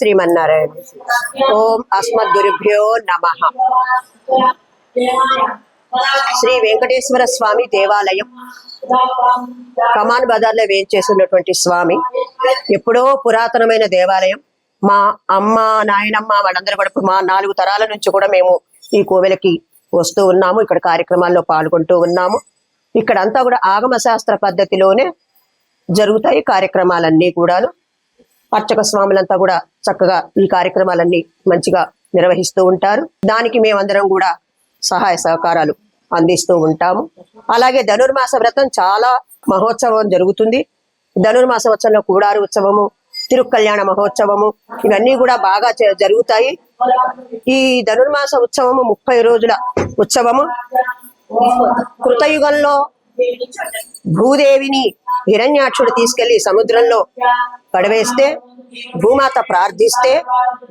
శ్రీమన్నారాయణ ఓం అస్మద్గురుభ్యో నమ. శ్రీ వెంకటేశ్వర స్వామి దేవాలయం. కమాన్ బజార్లో వేయించేసినటువంటి స్వామి. ఎప్పుడో పురాతనమైన దేవాలయం. మా అమ్మ నాయనమ్మ వాళ్ళందరూ కూడా మా నాలుగు తరాల నుంచి కూడా మేము ఈ కోవెలకి వస్తూ ఉన్నాము. ఇక్కడ కార్యక్రమాల్లో పాల్గొంటూ ఉన్నాము. ఇక్కడ అంతా కూడా ఆగమ శాస్త్ర పద్ధతిలోనే జరుగుతాయి కార్యక్రమాలన్నీ కూడాను. అర్చక స్వాములంతా కూడా చక్కగా ఈ కార్యక్రమాలన్నీ మంచిగా నిర్వహిస్తూ ఉంటారు. దానికి మేమందరం కూడా సహాయ సహకారాలు అందిస్తూ ఉంటాము. అలాగే ధనుర్మాస వ్రతం చాలా మహోత్సవం జరుగుతుంది. ధనుర్మాస వచ్చంలో కూడారు ఉత్సవము తిరుకల్యాణ మహోత్సవము ఇవన్నీ కూడా బాగా జరుగుతాయి. ఈ ధనుర్మాస ఉత్సవము ముప్పై రోజుల ఉత్సవము. కృతయుగంలో భూదేవిని హిరణ్యాక్షుడు తీసుకెళ్ళి సముద్రంలో పడవేస్తే భూమాత ప్రార్థిస్తే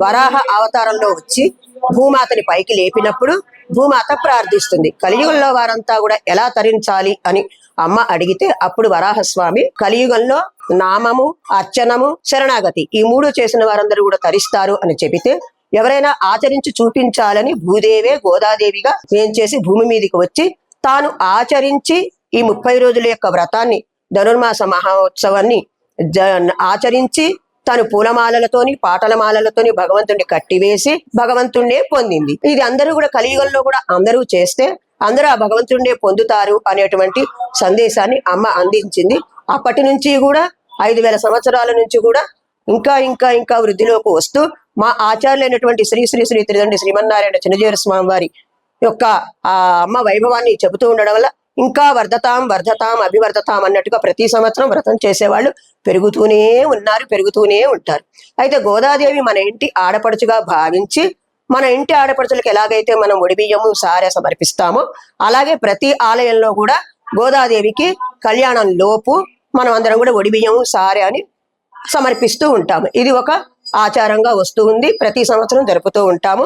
వరాహ అవతారంలో వచ్చి భూమాతని పైకి లేపినప్పుడు భూమాత ప్రార్థిస్తుంది. కలియుగంలో వారంతా కూడా ఎలా తరించాలి అని అమ్మ అడిగితే అప్పుడు వరాహస్వామి కలియుగంలో నామము అర్చనము శరణాగతి ఈ మూడు చేసిన వారందరూ కూడా తరిస్తారు అని చెబితే ఎవరైనా ఆచరించి చూపించాలని భూదేవే గోదాదేవిగా ఏం చేసి భూమి మీదకి వచ్చి తాను ఆచరించి ఈ ముప్పై రోజుల యొక్క వ్రతాన్ని ధనుర్మాస మహోత్సవాన్ని ఆచరించి తను పూలమాలలతోని పాటల మాలలతోని భగవంతుడిని కట్టివేసి భగవంతుణ్ణే పొందింది. ఇది అందరూ కూడా కలియుగంలో కూడా అందరూ చేస్తే అందరూ ఆ భగవంతుడినే పొందుతారు అనేటువంటి సందేశాన్ని అమ్మ అందించింది. అప్పటి నుంచి కూడా ఐదు వేల సంవత్సరాల నుంచి కూడా ఇంకా ఇంకా ఇంకా వృద్ధిలోకి వస్తూ మా ఆచార్యులైనటువంటి శ్రీ శ్రీ శ్రీ త్రిదండి శ్రీమన్నారాయణ చిన్నజీవర స్వామి వారి యొక్క ఆ అమ్మ వైభవాన్ని చెబుతూ ఉండడం వల్ల ఇంకా వర్ధతాం వర్ధతాం అభివర్ధతాం అన్నట్టుగా ప్రతి సంవత్సరం వ్రతం చేసేవాళ్ళు పెరుగుతూనే ఉన్నారు పెరుగుతూనే ఉంటారు. అయితే గోదాదేవి మన ఇంటి ఆడపడుచుగా భావించి మన ఇంటి ఆడపడుచులకు ఎలాగైతే మనం ఒడిబియ్యము సారె సమర్పిస్తామో అలాగే ప్రతి ఆలయంలో కూడా గోదాదేవికి కళ్యాణం లోపు మనం అందరం కూడా ఒడిబియ్యము సారె అని సమర్పిస్తూ ఉంటాము. ఇది ఒక ఆచారంగా వస్తూ ఉంది. ప్రతి సంవత్సరం జరుపుతూ ఉంటాము.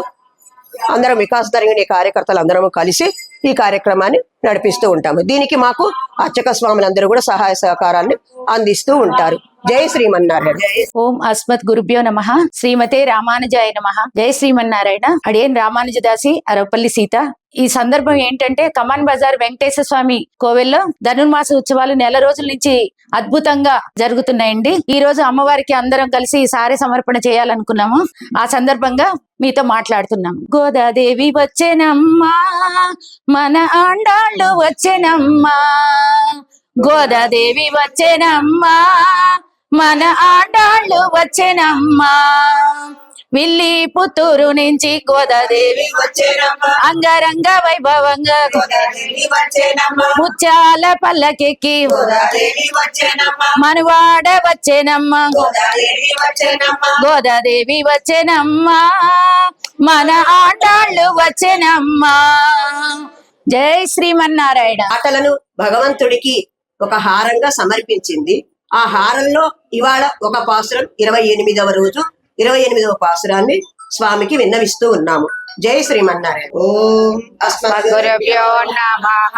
అందరం వికాస్ తరంగిణి కార్యకర్తలు అందరము కలిసి ఈ కార్యక్రమాన్ని నడిపిస్తూ ఉంటాము. దీనికి మాకు అర్చక స్వాములందరూ కూడా సహాయ సహకారాన్ని అందిస్తూ ఉంటారు. జై శ్రీమన్నారాయణ. ఓం అస్మత్ గురుభ్యో నమ. శ్రీమతే రామానుజాయ నమ. జై శ్రీమన్నారాయణ. అడియన్ రామానుజదాసి అరవపల్లి సీత. ఈ సందర్భం ఏంటంటే కమాన్ బజార్ వెంకటేశ్వర స్వామి కోవెల్లో ధనుర్మాస ఉత్సవాలు నెల రోజుల నుంచి అద్భుతంగా జరుగుతున్నాయండి. ఈ రోజు అమ్మవారికి అందరం కలిసి ఈ సారి సమర్పణ చేయాలనుకున్నాము. ఆ సందర్భంగా మీతో మాట్లాడుతున్నాం గోదాదేవి వచ్చేనమ్మా మన ఆండాళ్ళు వచ్చేనమ్మా. గోదాదేవి వచ్చేనమ్మా మన ఆడాళ్ళు వచ్చేనమ్మా. విల్లి పుత్తూరు నుంచి గోదాదేవి అంగరంగ వైభవంగా ముత్యాల పల్లకెక్కి మనవాడ వచ్చేనమ్మా. గోదాదేవి వచ్చేనమ్మా. మన ఆటాళ్ళు వచ్చేనమ్మా. జై శ్రీమన్నారాయణ. ఆటలను భగవంతుడికి ఒక హారంగా సమర్పించింది. ఆ హారంలో ఇవాళ ఒక పాసురం ఇరవై ఎనిమిదవ రోజు ఇరవై ఎనిమిదవ పాసురాన్ని స్వామికి విన్నవిస్తూ ఉన్నాము. జై శ్రీమన్నారాయణ. ఓం గురుభ్యో నమః.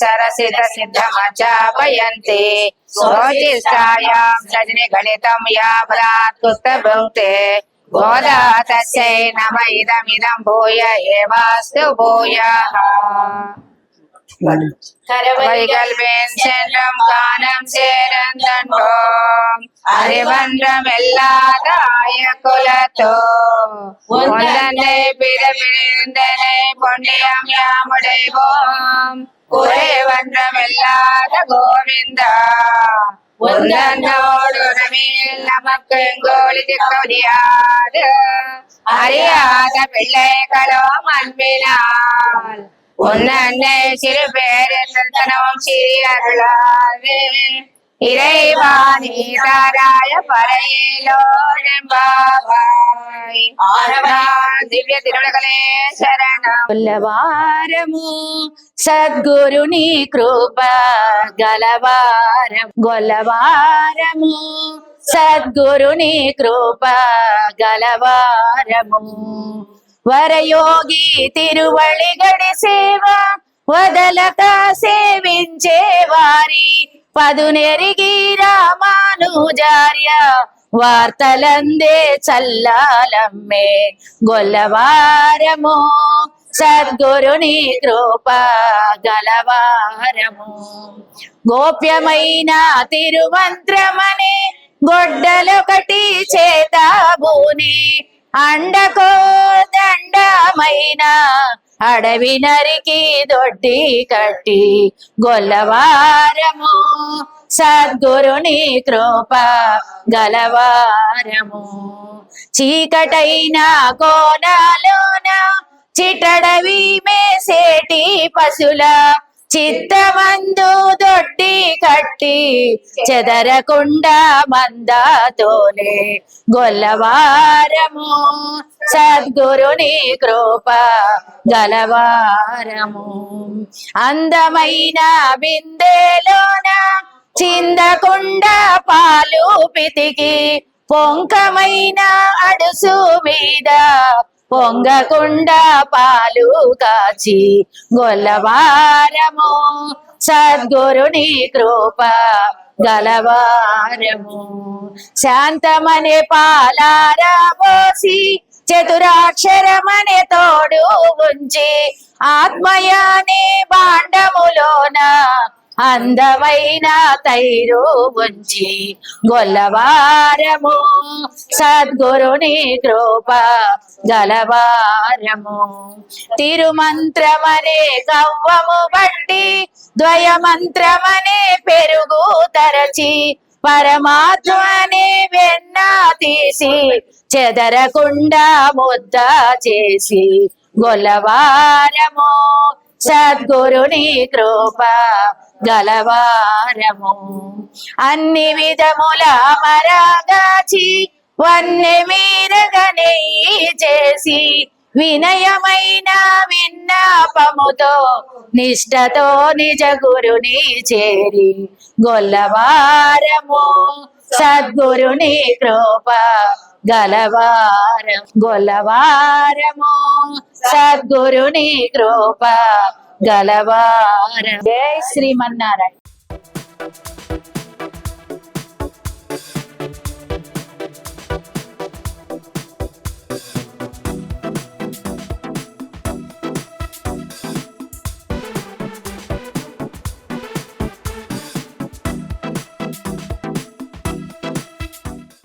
సరసిత సిద్ధమచాపయంతి సజని గణితం యా బలాత్కృత భుంక్తే గోదా తస్యై నమ ఇదమిదం భూయ ఏవాస్తు భూయః. வைகல்வேன் செல்லும் காணம் சேரந்தன்போம் அறிவன்றம் இல்லாதாய குலத்தோ உந்தனை பிறப்பிருந்தனை பொன்னியம் யாமுடைவோம் குறைவன்றம் இல்லாத கோவிந்தா உந்தனோடு உறவில் நமக்கு எங்கோலிது கொடியாது அறியாத பிள்ளைகளோ அன்பினால் உன்னே சிறு பேரத்தனமும் சிறி அருளாவே இறைவாணி தாராய பரையிலோடம்பாவாய் ஆரவாய் திவ்ய திருடகளே சரணம் గొల్లవారము సద్గురుని కృప గలవారం గొల్లవారము సద్గురుని కృప గలవారము వరయోగి తిరువళి గడి సేవ వదలక సేవించే వారి పదునెరిగి రామానుజార్య వార్తలందే చల్లాలమ్మే. గొల్లవారము సద్గురుని కృప గలవారము. గోప్యమైన తిరుమంత్రమనే గొడ్డలొకటి చేతాబూని అండకో దండమైన అడవి నరికి దొడ్డి కట్టి గొల్లవారము. సద్గురుని కృప గలవారము. చీకటైన కోనాలోన చిటడవి మేసేటి పశుల చిత్తమందు కట్టి చెదరకుండా మందాతోనే గొల్లవారము. సద్గురుని కృప గలవారము. అందమైన బిందెలోన చిందకుండా పాలు పితికి పొంకమైన అడుసు మీద పొంగకుండా పాలు కాచి గొల్లవారము. సద్గురుని కృప గలవారము. శాంతమనే పాలారాబోసి చతురాక్షరమనే తోడు ఉంచి ఆత్మయానే బాండములోన అందమైన తైరు ఉంచి గొల్లవారము. సద్గురుని కృప గలవారము. తిరుమంత్రమనే కవ్వము బట్టి ద్వయమంత్రమనే పెరుగు తరచి పరమాత్మనే వెన్న తీసి చెదరకుండా ముద్ద చేసి గొల్లవారము. సద్గురుని కృప గలవారము. అన్ని విధముల మరగాచి వన్నె మీరగనే చేసి వినయమైన విన్నాపముతో నిష్టతో నిజ గురుని చేరి గొల్లవారము. సద్గురుని కృప గలవారం గొలవారము సద్గురుని కృప గలవారం. జై శ్రీమన్నారాయణ.